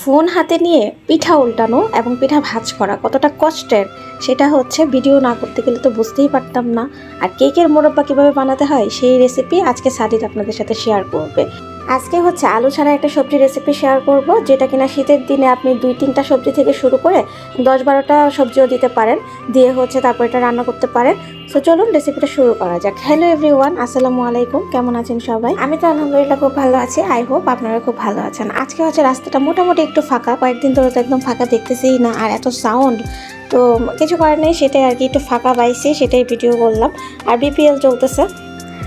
Phone হাতে নিয়ে পিঠা উল্টানো এবং পিঠা ভাজ করা কতটা কষ্টের, সেটা হচ্ছে ভিডিও না করতে গেলে তো বুঝতেই পারতাম না। আর কেকের মোরব্বা কীভাবে বানাতে হয় সেই রেসিপি আজকে সাদিদ আপনাদের সাথে শেয়ার করবে। আজকে হচ্ছে আলু ছাড়া একটা সবজি রেসিপি শেয়ার করব, যেটা কিনা শীতের দিনে আপনি দুই তিনটা সবজি থেকে শুরু করে দশ বারোটা সবজিও দিতে পারেন, দিয়ে হচ্ছে তারপর এটা রান্না করতে পারেন। তো চলুন রেসিপিটা শুরু করা যাক। হ্যালো এভরিওয়ান আসসালামু আলাইকুম, কেমন আছেন সবাই? আমি তো আলহামদুলিল্লাহ খুব ভালো আছি আই হোপ আপনারা খুব ভালো আছেন। আজকে হচ্ছে রাস্তাটা মোটামুটি একটু ফাঁকা, কয়েকদিন ধরে তো একদম ফাঁকা দেখতেছি না, আর এত সাউন্ড তো কিছু করার নেই, সেটাই আর কি, একটু ফাঁকা পাইছি, সেটাই ভিডিও করলাম। আর বিপিএল চলতেছে।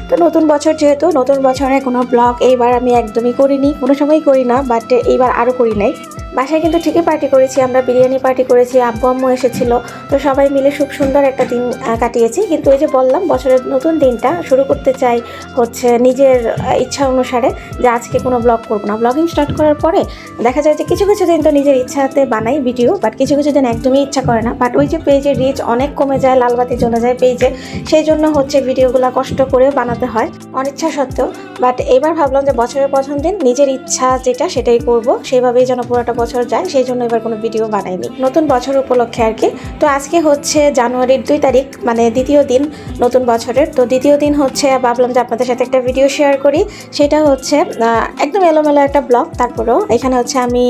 তো নতুন বছর যেহেতু, নতুন বছরে কোনো ব্লগ এইবার আমি একদমই করিনি, কোনো সময় করি না বাট এইবার আরও করি নাই। বাসায় কিন্তু ঠিকই পার্টি করেছি, আমরা বিরিয়ানি পার্টি করেছি, আব্বু আম্মু এসেছিল। তো সবাই মিলে খুব সুন্দর একটা দিন কাটিয়েছি। কিন্তু এই যে বললাম, বছরের নতুন দিনটা শুরু করতে চাই হচ্ছে নিজের ইচ্ছা অনুসারে যে আজকে কোনো ব্লগ করব না। ব্লগিং স্টার্ট করার পরে দেখা যায় যে কিছু কিছু দিন তো নিজের ইচ্ছাতে বানাই ভিডিও বাট কিছু কিছু দিন একদমই ইচ্ছা করে না। বাট ওই যে পেজের রিচ অনেক কমে যায়, লালবাতি চলে যায় পেজে সেই জন্য হচ্ছে ভিডিওগুলো কষ্ট করে বানাতে হয়, অনিচ্ছা সত্ত্বেও। বাট এবার ভাবলাম যে বছরের প্রথম দিন নিজের ইচ্ছা যেটা সেটাই করব সেইভাবেই যেন পুরোটা বছর যায় সেই জন্য এবার কোনো ভিডিও বানাইনি। নতুন বছর উপলক্ষে আর কি। তো আজকে হচ্ছে জানুয়ারির দুই তারিখ মানে দ্বিতীয় দিন নতুন বছরের। তো দ্বিতীয় দিন হচ্ছে ভাবলাম যে আপনাদের সাথে একটা ভিডিও শেয়ার করি। সেটা হচ্ছে একদম এলোমেলো একটা ব্লগ তারপরেও এখানে হচ্ছে আমি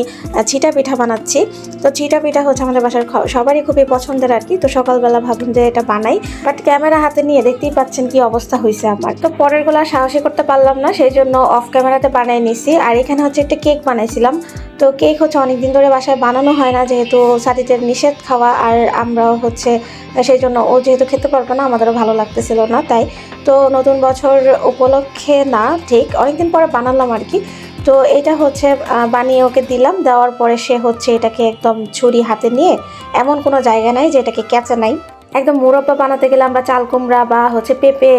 চিটা পিঠা বানাচ্ছি। তো চিটা পিঠা হচ্ছে আমাদের বাসার সবারই খুবই পছন্দের আর কি। তো সকালবেলা ভাবলাম যে এটা বানাই। বাট ক্যামেরা হাতে নিয়ে দেখতেই পাচ্ছেন কি অবস্থা হয়েছে আমার। তো পরেরগুলো সাহসী করতে পারলাম না, সেই জন্য অফ ক্যামেরাতে বানাই নিছি। আর এখানে হচ্ছে একটা কেক বানাইছিলাম। তো কেক হচ্ছে অনেকদিন ধরে বাসায় বানানো হয় না, যেহেতু সাথীদের নিষেধ খাওয়া আর আমরাও হচ্ছে সেই জন্য ও যেহেতু খেতে পারব না, আমাদেরও ভালো লাগতেছিল না, তাই তো নতুন বছর উপলক্ষে না, ঠিক অনেকদিন পরে বানালাম আর কি। তো এটা হচ্ছে বানিয়ে ওকে দিলাম, দেওয়ার পরে সে হচ্ছে এটাকে একদম ছুরি হাতে নিয়ে, এমন কোনো জায়গা নাই যে এটাকে কেঁচে নাই। একদম মুরব্বা বানাতে গেলে আমরা চাল কুমড়া বা হচ্ছে পেঁপে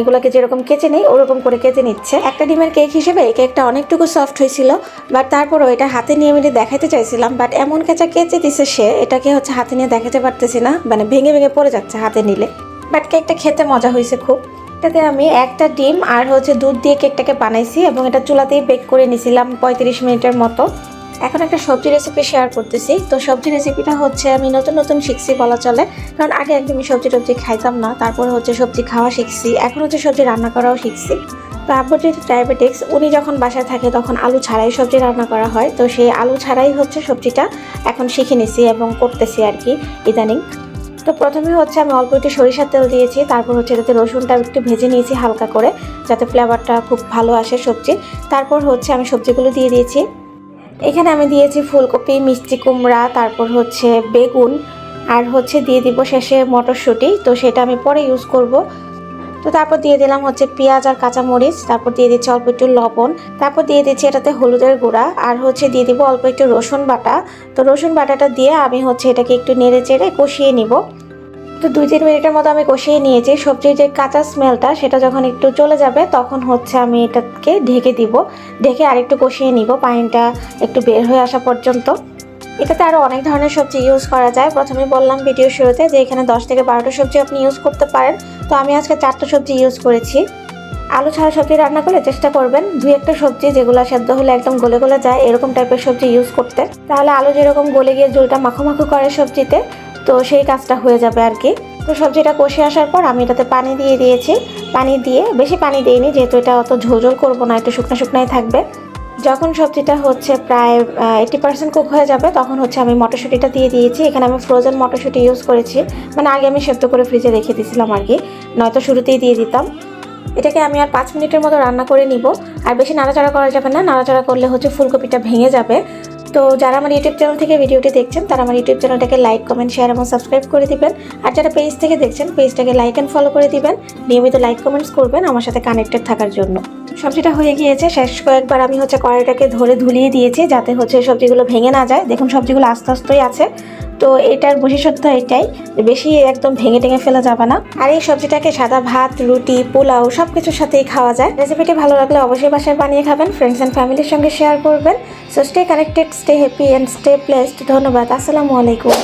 এগুলোকে যেরকম কেচে নেই, ওরকম করে কেচে নিচ্ছে। একটা ডিমের কেক হিসেবে এই কেকটা অনেকটুকু সফট হয়েছিল বাট তারপরও এটা হাতে নিয়ে আমি দেখাতে চাইছিলাম বাট এমন কেঁচা কেচে দিছে সে, এটাকে হচ্ছে হাতে নিয়ে দেখাতে পারতেছি না মানে ভেঙে ভেঙে পড়ে যাচ্ছে হাতে নিলে। বাট কেকটা খেতে মজা হয়েছে খুব। এটাতে আমি একটা ডিম আর হচ্ছে দুধ দিয়ে কেকটাকে বানাইছি এবং এটা চুলাতেই বেক করে নিয়েছিলাম পঁয়ত্রিশ মিনিটের মতো। এখন একটা সবজি রেসিপি শেয়ার করতেছি। তো সবজি রেসিপিটা হচ্ছে আমি নতুন নতুন শিখছি বলা চলে। কারণ আগে একদমই সবজি টবজি খাইতাম না, তারপরে হচ্ছে সবজি খাওয়া শিখছি। এখন হচ্ছে সবজি রান্না করাও শিখছি। তো আব্বুর যেহেতু ডায়াবেটিক্স উনি যখন বাসায় থাকে তখন আলু ছাড়াই সবজি রান্না করা হয়। তো সেই আলু ছাড়াই হচ্ছে সবজিটা এখন শিখে নিছি এবং করতেছি আর কি ইদানিং। তো প্রথমে হচ্ছে আমি অল্প একটু সরিষার তেল দিয়েছি, তারপর হচ্ছে এটাতে রসুনটা একটু ভেজে নিয়েছি হালকা করে, যাতে ফ্লেভারটা খুব ভালো আসে সবজি তারপর হচ্ছে আমি সবজিগুলো দিয়ে দিয়েছি। এখানে আমি দিয়েছি ফুলকপি, মিষ্টি কুমড়া, তারপর হচ্ছে বেগুন, আর হচ্ছে দিয়ে দিব শেষে মটরশুঁটি। তো সেটা আমি পরে ইউজ করব। তো তারপর দিয়ে দিলাম হচ্ছে পেঁয়াজ আর কাঁচামরিচ, তারপর দিয়ে দিচ্ছি অল্প একটু লবণ, তারপর দিয়ে দিচ্ছি এটাতে হলুদের গুঁড়া, আর হচ্ছে দিয়ে দিব অল্প একটু রসুন বাটা। তো রসুন বাটাটা দিয়ে আমি হচ্ছে এটাকে একটু নেড়ে চেড়ে কষিয়ে নিব। তো দুই তিন মিনিটের মতো আমি কষিয়ে নিয়েছি। সবজির যে কাঁচা স্মেলটা সেটা যখন একটু চলে যাবে, তখন হচ্ছে আমি এটাকে ঢেকে দিব। ঢেকে আরেকটু কষিয়ে নিব, পানিটা একটু বের হয়ে আসা পর্যন্ত। এটাতে আরও অনেক ধরনের সবজি ইউজ করা যায়। প্রথমে বললাম ভিডিও শুরুতে যে এখানে দশ থেকে বারোটা সবজি আপনি ইউজ করতে পারেন। তো আমি আজকে চারটা সবজি ইউজ করেছি। আলু ছাড়া সবজি রান্না করলে চেষ্টা করবেন। দুই একটা সবজি যেগুলো সেদ্ধ হলে একদম গলে গলে যায়, এরকম টাইপের সবজি ইউজ করতে। তাহলে আলু যেরকম গলে গিয়ে ঝোলটা মাখো মাখো করে সবজিতে তো সেই কাজটা হয়ে যাবে আর কি। তো সবজিটা কষে আসার পর আমি এটাতে পানি দিয়ে দিয়েছি। পানি দিয়ে বেশি পানি দিইনি, যেহেতু এটা অত ঝোলঝোল করব না, একটু শুকনো শুকনাই থাকবে। যখন সবজিটা হচ্ছে প্রায় এইটি পার্সেন্ট কুক হয়ে যাবে, তখন হচ্ছে আমি মটরশুঁটিটা দিয়ে দিয়েছি। এখানে আমি ফ্রোজেন মটরশুঁটি ইউজ করেছি। মানে আগে আমি সেদ্ধ করে ফ্রিজে রেখে দিয়েছিলাম আর কি। নয়তো শুরুতেই দিয়ে দিতাম। এটাকে আমি আর পাঁচ মিনিটের মতো রান্না করে নিব। আর বেশি নাড়াচাড়া করা যাবে না। নাড়াচাড়া করলে হচ্ছে ফুলকপিটা ভেঙে যাবে। তো যারা আমার ইউটিউব চ্যানেল থেকে ভিডিওটি দেখছেন, তারা আমার ইউটিউব চ্যানেলটাকে লাইক কমেন্ট শেয়ার এবং সাবস্ক্রাইব করে দিবেন। আর যারা পেজ থেকে দেখছেন পেজটাকে লাইক অ্যান্ড ফলো করে দিবেন। নিয়মিত লাইক কমেন্টস করবেন আমার সাথে কানেক্টেড থাকার জন্য। সবজিটা হয়ে গিয়েছে। শেষ কয়েকবার আমি হচ্ছে কড়াইটাকে ধরে ধুলিয়ে দিয়েছি যাতে হচ্ছে সবজিগুলো ভেঙে না যায়। দেখুন, সবজিগুলো আস্তে আস্তেই আছে। তো এটার বিশেষত্ব এটাই বেশি একদম ভেঙে টেঙে ফেলা যাবে না। আর এই সবজিটাকে সাদা ভাত, রুটি, পোলাও সব কিছুর সাথেই খাওয়া যায়। রেসিপিটি ভালো লাগলে অবশ্যই বাসায় বানিয়ে খাবেন। ফ্রেন্ডস অ্যান্ড ফ্যামিলির সঙ্গে শেয়ার করবেন। So stay connected stay happy and stay blessed ধন্যবাদ আসসালামু আলাইকুম।